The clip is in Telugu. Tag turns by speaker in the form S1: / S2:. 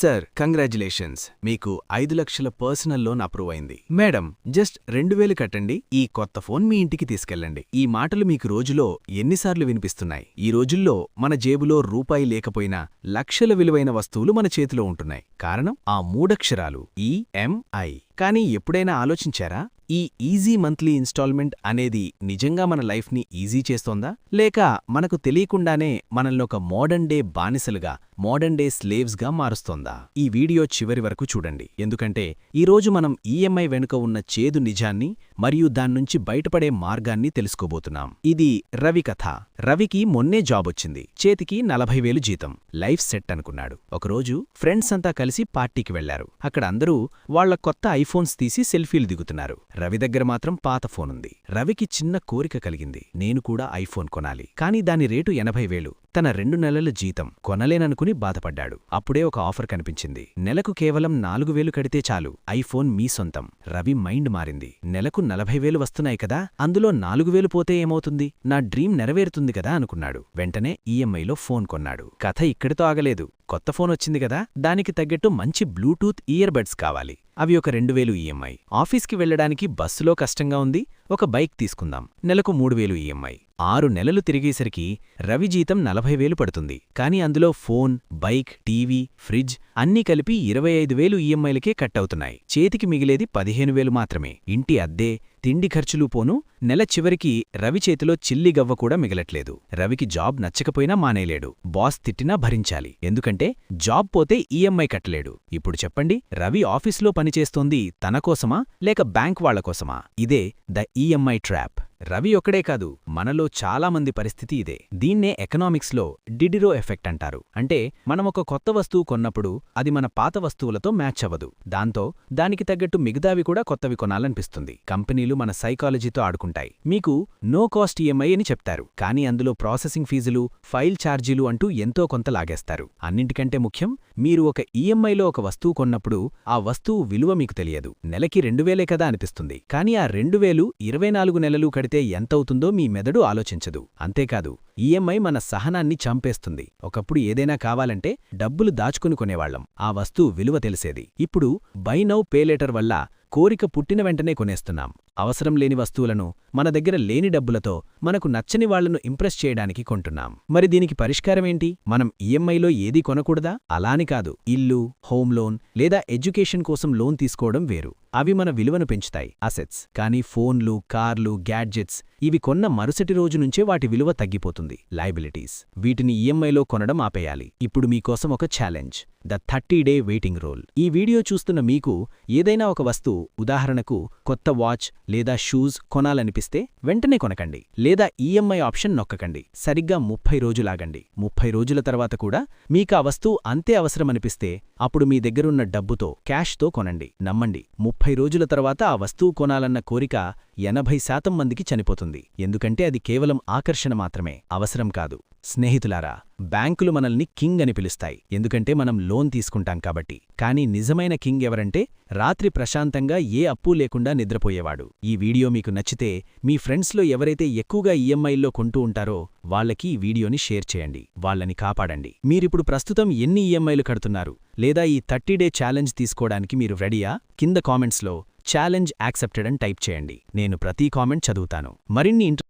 S1: సార్ కంగ్రాచులేషన్స్ మీకు ఐదు లక్షల పర్సనల్ లోన్ అప్రూవ్ అయింది. మేడం జస్ట్ రెండు వేలు కట్టండి. ఈ కొత్త ఫోన్ మీ ఇంటికి తీసుకెళ్ళండి. ఈ మాటలు మీకు రోజులో ఎన్నిసార్లు వినిపిస్తున్నాయి. ఈ రోజుల్లో మన జేబులో రూపాయి లేకపోయినా లక్షల విలువైన వస్తువులు మన చేతిలో ఉంటున్నాయి. కారణం ఆ మూడక్షరాలు ఈఎంఐ కానీ ఎప్పుడైనా ఆలోచించారా? ఈ ఈజీ మంత్లీ ఇన్స్టాల్మెంట్ అనేది నిజంగా మన లైఫ్ని ఈజీ చేస్తోందా? లేక మనకు తెలియకుండానే మనల్ని ఒక మోడర్న్ డే బానిసలుగా మోడర్న్ డే స్లేవ్స్గా మారుస్తోందా? ఈ వీడియో చివరి వరకు చూడండి. ఎందుకంటే ఈరోజు మనం ఈఎంఐ వెనుక ఉన్న చేదు నిజాన్ని మరియు దాన్నుంచి బయటపడే మార్గాన్ని తెలుసుకోబోతున్నాం. ఇది రవి కథ. రవికి మొన్నే జాబ్ వచ్చింది. చేతికి నలభై వేలు జీతం. లైఫ్ సెట్ అనుకున్నాడు. ఒకరోజు ఫ్రెండ్స్ అంతా కలిసి పార్టీకి వెళ్ళారు. అక్కడ అందరూ వాళ్ళ కొత్త ఐఫోన్స్ తీసి సెల్ఫీలు దిగుతున్నారు. రవి దగ్గర మాత్రం పాత ఫోనుంది. రవికి చిన్న కోరిక కలిగింది. నేను కూడా ఐఫోన్ కొనాలి. కానీ దాని రేటు ఎనభై వేలు. తన రెండు నెలల జీతం కొనలేననుకుని బాధపడ్డాడు. అప్పుడే ఒక ఆఫర్ కనిపించింది. నెలకు కేవలం నాలుగు వేలు కడితే చాలు. ఐఫోన్ మీ సొంతం. రవి మైండ్ మారింది. నెలకు నలభై వేలు వస్తున్నాయి కదా? అందులో నాలుగు వేలు పోతే ఏమవుతుంది? నా డ్రీమ్ నెరవేరుతుంది కదా అనుకున్నాడు. వెంటనే ఈఎంఐలో ఫోన్ కొన్నాడు. కథ ఇక్కడితో ఆగలేదు. కొత్త ఫోన్ వచ్చింది కదా దానికి తగ్గట్టు మంచి బ్లూటూత్ ఇయర్ బడ్స్ కావాలి. అవి ఒక రెండు వేలు ఈఎంఐ. ఆఫీస్కి వెళ్ళడానికి బస్సులో కష్టంగా ఉంది ఒక బైక్ తీసుకుందాం నెలకు మూడు వేలు ఈఎంఐ. ఆరు నెలలు తిరిగేసరికి రవి జీతం నలభై వేలు పడుతుంది. కానీ అందులో ఫోన్ బైక్ టీవీ ఫ్రిడ్జ్ అన్నీ కలిపి ఇరవై ఐదు వేలు ఈఎంఐలకే కట్ అవుతున్నాయి. చేతికి మిగిలేది పదిహేను వేలు మాత్రమే. ఇంటి అద్దె తిండి ఖర్చులు పోను నెల చివరికి రవి చేతిలో చిల్లిగవ్వ కూడా మిగలట్లేదు. రవికి జాబ్ నచ్చకపోయినా మానేలేడు బాస్ తిట్టినా భరించాలి. ఎందుకంటే జాబ్ పోతే ఈఎంఐ కట్టలేడు. ఇప్పుడు చెప్పండి రవి ఆఫీసులో పనిచేస్తోంది తన కోసమా లేక బ్యాంక్ వాళ్ళకోసమా ఇదే ద ఈఎంఐ ట్రాప్. రవి ఒక్కడే కాదు మనలో చాలామంది పరిస్థితి ఇదే. దీన్నే ఎకనామిక్స్లో డిడిరో ఎఫెక్ట్ అంటారు. అంటే మనం ఒక కొత్త వస్తువు కొన్నప్పుడు అది మన పాత వస్తువులతో మ్యాచ్ అవ్వదు. దాంతో దానికి తగ్గట్టు మిగతావి కూడా కొత్తవి కొనాలనిపిస్తుంది. కంపెనీలు మన సైకాలజీతో ఆడుకుంటాయి. మీకు నో కాస్ట్ ఈఎంఐ అని చెప్తారు. కానీ అందులో ప్రాసెసింగ్ ఫీజులు ఫైల్ ఛార్జీలు అంటూ ఎంతో కొంత లాగేస్తారు. అన్నింటికంటే ముఖ్యం మీరు ఒక ఈఎంఐలో ఒక వస్తువు కొన్నప్పుడు ఆ వస్తువు విలువ మీకు తెలియదు. నెలకి రెండు వేలే కదా అనిపిస్తుంది. కానీ ఆ రెండు వేలు ఇరవై నాలుగు నెలలు కడితే ఎంతవుతుందో మీ మెదడు ఆలోచించదు. అంతేకాదు ఈఎంఐ మన సహనాన్ని చంపేస్తుంది. ఒకప్పుడు ఏదైనా కావాలంటే డబ్బులు దాచుకుని కొనేవాళ్ళం ఆ వస్తువు విలువ తెలిసేది. ఇప్పుడు బై నౌ పేలేటర్ వల్ల కోరిక పుట్టిన వెంటనే కొనేస్తున్నాం. అవసరం లేని వస్తువులను మన దగ్గర లేని డబ్బులతో మనకు నచ్చని వాళ్ళను ఇంప్రెస్ చేయడానికి కొంటున్నాం. మరి దీనికి పరిష్కారమేంటి మనం ఈఎంఐలో ఏదీ కొనకూడదా? అలాని కాదు. ఇల్లు హోమ్ లోన్ లేదా ఎడ్యుకేషన్ కోసం లోన్ తీసుకోవడం వేరు. అవి మన విలువను పెంచుతాయి. అసెట్స్. కానీ ఫోన్లు కార్లు గ్యాడ్జెట్స్ ఇవి కొన్న మరుసటి రోజు నుంచే వాటి విలువ తగ్గిపోతుంది. లయబిలిటీస్. వీటిని ఈఎంఐలో కొనడం ఆపేయాలి. ఇప్పుడు మీకోసం ఒక challenge. The thirty day waiting rule. ఈ వీడియో చూస్తున్న మీకు ఏదైనా ఒక వస్తువు ఉదాహరణకు కొత్త వాచ్ లేదా షూస్ కొనాలనిపిస్తే వెంటనే కొనకండి లేదా ఈఎంఐ ఆప్షన్ నొక్కకండి. సరిగ్గా ముప్పై రోజులాగండి. ముప్పై రోజుల తర్వాత కూడా మీకు ఆ వస్తువు అంతే అవసరమనిపిస్తే అప్పుడు మీ దగ్గరున్న డబ్బుతో క్యాష్తో కొనండి. నమ్మండి. ముప్పై రోజుల తర్వాత ఆ వస్తువు కొనాలన్న కోరిక ఎనభై శాతం మందికి చనిపోతుంది. ఎందుకంటే అది కేవలం ఆకర్షణ మాత్రమే అవసరం కాదు. స్నేహితులారా బ్యాంకులు మనల్ని కింగ్ అని పిలుస్తాయి. ఎందుకంటే మనం లోన్ తీసుకుంటాం కాబట్టి. కానీ నిజమైన కింగ్ ఎవరంటే రాత్రి ప్రశాంతంగా ఏ అప్పు లేకుండా నిద్రపోయేవాడు. ఈ వీడియో మీకు నచ్చితే మీ ఫ్రెండ్స్లో ఎవరైతే ఎక్కువగా ఈఎంఐల్లో కొంటూ ఉంటారో వాళ్ళకి ఈ వీడియోని షేర్ చేయండి. వాళ్ళని కాపాడండి. మీరిప్పుడు ప్రస్తుతం ఎన్ని ఈఎంఐలు కడుతున్నారు? లేదా ఈ థర్టీ డే ఛాలెంజ్ తీసుకోవడానికి మీరు రెడీయా? కింద కామెంట్స్లో ఛాలెంజ్ యాక్సెప్టెడ్ అని టైప్ చేయండి. నేను ప్రతి కామెంట్ చదువుతాను. మరిన్ని